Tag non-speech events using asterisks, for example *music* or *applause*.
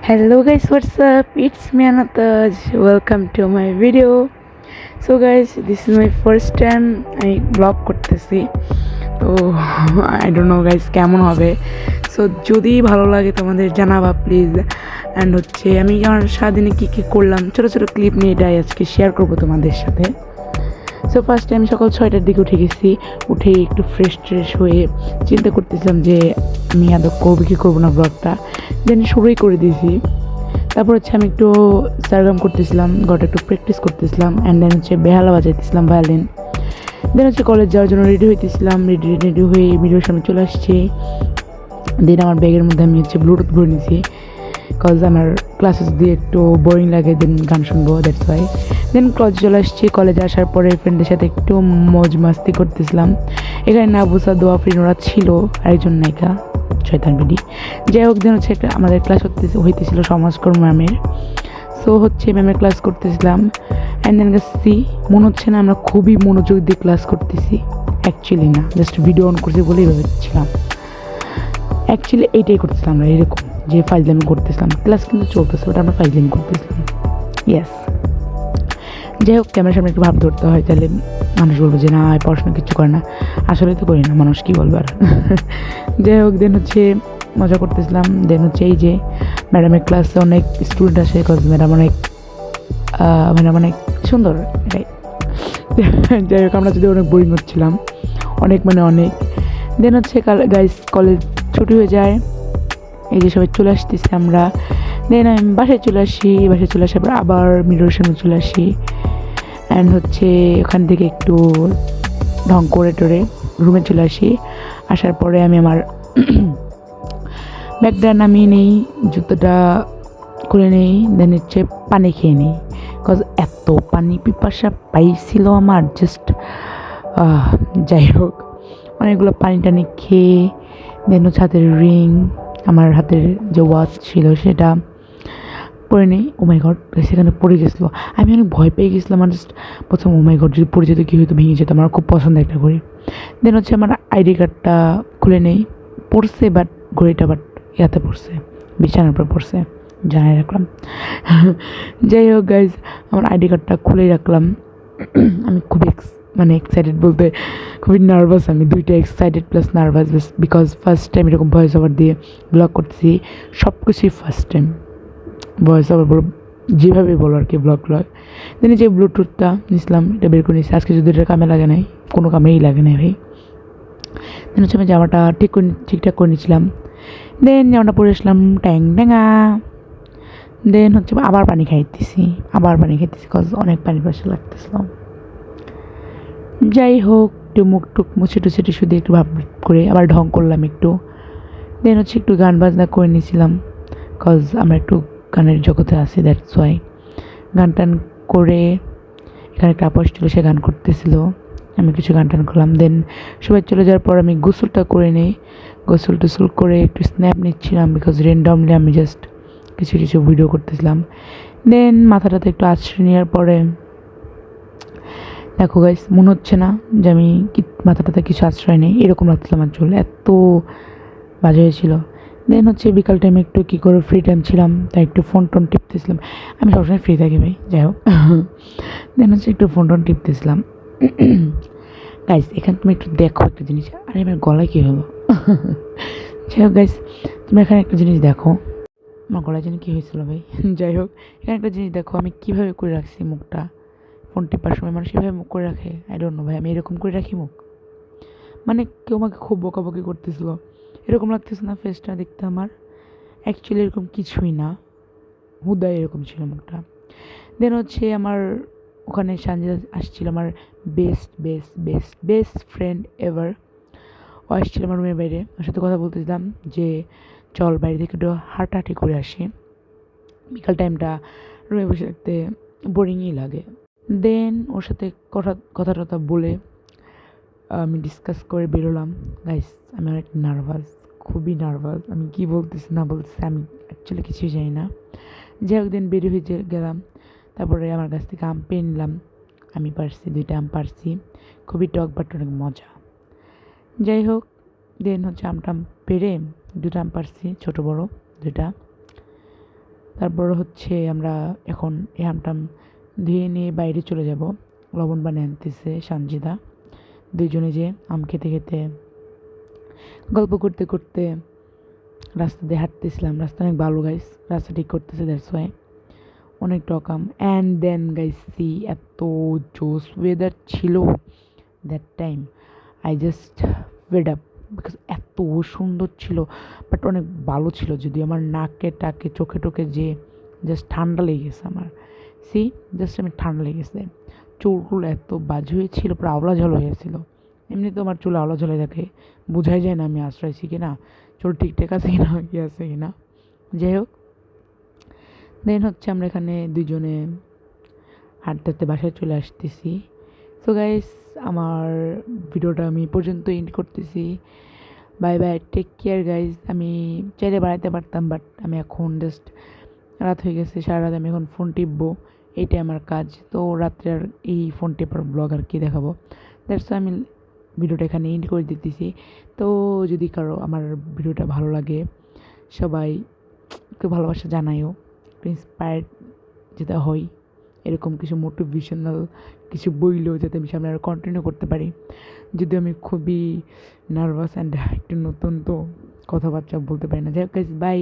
What's up? It's me Anataj. Welcome to my video. So guys, this is my first time আমি blog করতেছি তো I don't know guys কেমন হবে so যদি ভালো লাগে তোমাদের জানাবা প্লিজ অ্যান্ড হচ্ছে আমি আমার সারাদিনে কী কী করলাম ছোটো ছোটো ক্লিপ নিয়ে এটাই আজকে শেয়ার করব তোমাদের সাথে সো ফার্স্টে আমি সকাল ছয়টার দিকে উঠে গেছি। উঠে একটু ফ্রেশ ট্রেশ হয়ে চিন্তা করতেছিলাম যে, আমি আদৌ করব কি করব না ব্লগটা দেন শুরুই করে দিয়েছি। তারপর হচ্ছে আমি একটু সারগাম করতেছিলাম, ঘরটা একটু প্র্যাকটিস করতেছিলাম অ্যান্ড দেন হচ্ছে বেহালা বাজাইতেছিলাম ভায়োলিন দেন হচ্ছে কলেজ যাওয়ার জন্য রেডি হইতেছিলাম রেডি রেডি হয়ে ভিডিওর সামনে চলে আসছি। দেন আমার ব্যাগের মধ্যে আমি হচ্ছে ব্লুটুথ ভরে নিয়েছি। কজ আমার ক্লাসে যদি একটু বোরিং লাগে দেন গান শুনব দ্যাটস ওয়াই দেন কলেজ চলে আসছি। কলেজে আসার পরে ফ্রেন্ডের সাথে একটু মজ মাস্তি করতেছিলাম। এখানে নাবুসা দোয়া ফ্রিন ওরা ছিল, আরেকজন নায়িকা, শয়তান বিডি। যাই হোক দিন হচ্ছে একটা আমাদের ক্লাস হতে হইতেছিল সমাজকর্ম ম্যামের। সো হচ্ছে ম্যামের ক্লাস করতেছিলাম। অ্যান্ড দেন সি মনে হচ্ছে না আমরা খুবই মনোযোগ দিয়ে ক্লাস করতেছি। অ্যাকচুয়ালি না জাস্ট ভিডিও অন করছি বলেই ভেবেছিলাম। অ্যাকচুয়ালি এইটাই করতেছিলাম আমরা, এরকম। যে ফাইজলামি করতেছিলাম। ক্লাস কিন্তু চলতেছে ওটা আমরা ফাইজলামি করতেছিলাম। ইয়েস যাই হোক ক্যামেরার সামনে একটু ভাব ধরতে হয়, তাহলে মানুষ বলব যে, না পড়াশোনা কিছু করে না। আসলে তো করি না, মানুষ কী বলবে আর? *laughs* যাই হোক দেন হচ্ছে মজা করতেছিলাম। দেন হচ্ছে এই যে ম্যাডামের ক্লাসে অনেক স্টুডেন্ট আসে কজ ম্যাডাম অনেক ম্যাডাম অনেক সুন্দর এটাই *laughs* যাই হোক, আমরা যদি অনেক বোরিং হচ্ছিলাম, অনেক মানে অনেক। দেন হচ্ছে কাল গাইস কলেজ ছুটি হয়ে যায়। এই যে সবাই চলে আসতেছি আমরা। দেন আমি বাসায় চলে আসি, বাসায় চলে আসার পর আবার মিরর সামনে চলে আসি। অ্যান্ড হচ্ছে ওখান থেকে একটু ঢং করে টরে রুমে চলে আসি। আসার পরে আমি আমার *clears throat* ব্যাগটা নামিয়ে নেই, জুতোটা খুলে নেই দেন হচ্ছে পানি খেয়ে নিই। বিকজ এত পানি পিপাসা পাইছিল আমার জাস্ট যাই হোক। অনেকগুলো পানি টানি খেয়ে দেন হাতের রিং আমার হাতের যে ওয়াচ ছিল সেটা পরে নেই। ওমাই ঘর সেখানে পড়ে গেছিল। আমি অনেক ভয় পেয়ে গেছিলাম, আর জাস্ট প্রথম ওমাই ঘর যদি পড়ে যেত কী হয়তো ভেঙে যেত। আমার খুব পছন্দ একটা ঘড়ি। দেন হচ্ছে আমার আইডি কার্ডটা খুলে নেই। পড়ছে বাট ঘড়িটা বাট ইয়াতে পড়ছে, বিছানার উপর পড়ছে, জানাই রাখলাম। *laughs* যাই হোক গাইজ আমার আইডি কার্ডটা খুলে রাখলাম। *clears throat* আমি খুব এক্স মানে এক্সাইটেড বলতে খুবই নার্ভাস আমি, দুইটা excited plus nervous because first time এরকম ভয়েস ওভার দিয়ে ব্লগ করছি সব কিছুই ফার্স্ট টাইম ভয়েস ওভার বলো যেভাবে বলো আর কি ব্লগ ব্লগ দেন যে ব্লুটুথটা নিছিলাম, এটা বের করে নিচ্ছি আজকে যদি এটা কামে লাগে নাই, কোনো কামেই লাগে নাই ভাই। দেন হচ্ছে আমি জামাটা ঠিক করে ঠিকঠাক করে নিয়েছিলাম দেন জামাটা পরে আসলাম, ট্যাং ট্যাঙা। দেন হচ্ছে আবার পানি খাইতেছি, আবার পানি খাইতেছি কজ অনেক পানি পাশে লাগতেছিল। যাই হোক একটু মুখ টুক মুছে টুছে দিয়ে একটু ভাব করে আবার ঢং করলাম একটু। দেন হচ্ছে একটু গান বাজনা করে নিয়েছিলাম কজ আমরা একটু গানের জগতে আছি দ্যাটস ওয়াই গান টান করে এখানে আপস ছিল, সে গান করতেছিল। আমি কিছু গান টান করলাম। দেন সবাই চলে যাওয়ার পর আমি গোসলটা করে নিই। গোসল টুসল করে একটু স্ন্যাপ নিচ্ছিলাম বিকজ রেন্ডমলি আমি জাস্ট কিছু কিছু ভিডিও করতেছিলাম। দেন মাথাটাতে একটু আশ্রয় নেওয়ার পরে দেখো গাইস মনে হচ্ছে না যে আমি কি মাথাটাতে কিছু আশ্রয় নেই। এরকম লাগছিল আমার চুল, এত বাজে হয়েছিল। দেন হচ্ছে বিকাল টাইমে একটু কী করে ফ্রি টাইম ছিলাম, তাই একটু ফোন টোন টিপতেছিলাম। আমি সবসময় ফ্রি থাকি ভাই, যাই হোক। দেন হচ্ছে একটু ফোন টোন টিপতেছিলাম। গাইস এখানে তুমি একটু দেখো একটা জিনিস, আরে আমার গলায় কী হলো? যাই হোক গাইস তুমি এখানে একটা জিনিস দেখো। আমার গলায় যেন কী হয়েছিল ভাই? যাই হোক, এখানে একটা জিনিস দেখো, আমি কীভাবে করে রাখছি মুখটা? ফোন টিপার সময় মানুষ এভাবে মুখ করে রাখে? আই ডোন্ট নো ভাই, আমি এরকম করে রাখি মুখ? মানে কেউ আমাকে খুব বকাবকি করতেছিল। এরকম লাগতেছে না ফেসটা দেখতে আমার? অ্যাকচুয়ালি এরকম কিছুই না। হুদায় এরকম ছিল মুখটা। দেন হচ্ছে আমার ওখানে সানজে আসছিল, আমার best best best best friend ever ও আসছিল আমার রুমের বাইরে। ওর সাথে কথা বলতেছিলাম যে, চল বাইরে থেকে একটু হাঁটাহাঁটি করে আসি। বিকাল টাইমটা রুমে বসে থাকতে বোরিংই লাগে। দেন ওর সাথে কথা কথা টথা বলে, আমি ডিসকাস করে বেরোলাম। গাইস আমি অনেক নার্ভাস খুবই নার্ভাস আমি কী বলতেছি, না বলতেছি, আমি অ্যাকচুয়ালি কিছুই জানি না। যে একদিন বেরিয়ে হয়ে গেলাম। তারপরে আমার কাছ থেকে আম পেয়ে নিলাম। আমি পারছি, দুইটা আম পারছি। খুবই টক বাট অনেক মজা। যাই হোক দেন হচ্ছে আমটাম পেরে দুটা আম পারছি, ছোটো বড়ো দুটা তারপর হচ্ছে আমরা এখন এই আমটাম ধুয়ে নিয়ে বাইরে চলে যাব। লবণ বানিয়ে আনতেছে সানজিদা। দুইজনে যে আম খেতে খেতে গল্প করতে করতে রাস্তা দিয়ে হাঁটতেছিলাম। রাস্তা অনেক ভালো গাইস রাস্তা ঠিক করতেছে দ্যাটস ওয়াই অনেক টকাম অ্যান্ড দেন গাইস সি এত জোস ওয়েদার ছিল that time I just wade up because এত সুন্দর ছিল বাট অনেক ভালো ছিল। যদি আমার নাকে, টাকে, চোখে টোকে যে জাস্ট ঠান্ডা লেগে গেছে আমার। সি জাস্ট আমি ঠান্ডা লেগেছে চুলগুলো এত বাজে হয়েছিল, পুরো আওলা ঝল হয়েছিল এমনি তো আমার চুল আওলা ঝলে থাকে। বোঝাই যায় না আমি আশ্রয়ছি কি না চুল ঠিকঠাক আছে কিনা, কি আছে কিনা। যাই হোক দেন হচ্ছে আমরা এখানে দুজনে হাঁটতে হাঁটতে বাসায় চলে আসতেছি। সো গাইস আমার ভিডিওটা আমি পর্যন্ত এন্ড করতেছি। Bye bye take care guys আমি চাইলে বাড়াইতে পারতাম বাট আমি এখন জাস্ট রাত হয়ে গেছে, সারা রাত আমি এখন ফোন টিপবো। এইটাই আমার কাজ। তো রাত্রে আর এই ফোন টেপার ব্লগ আর কী দেখাবো। দ্যাটস আমি ভিডিওটা এখানে এন্ড করে দিতেছি। তো যদি কারও আমার ভিডিওটা ভালো লাগে, সবাই একটু ভালোবাসা জানাইও। একটু ইন্সপায়ার্ড যেটা হই এরকম কিছু মোটিভেশনাল কিছু বইলেও যাতে আমি সামনে আরও কন্টিনিউ করতে পারি। যদি আমি খুবই নার্ভাস অ্যান্ড একটু নতুন তো কথাবার্তা বলতে পারি না। যাই হোক বাই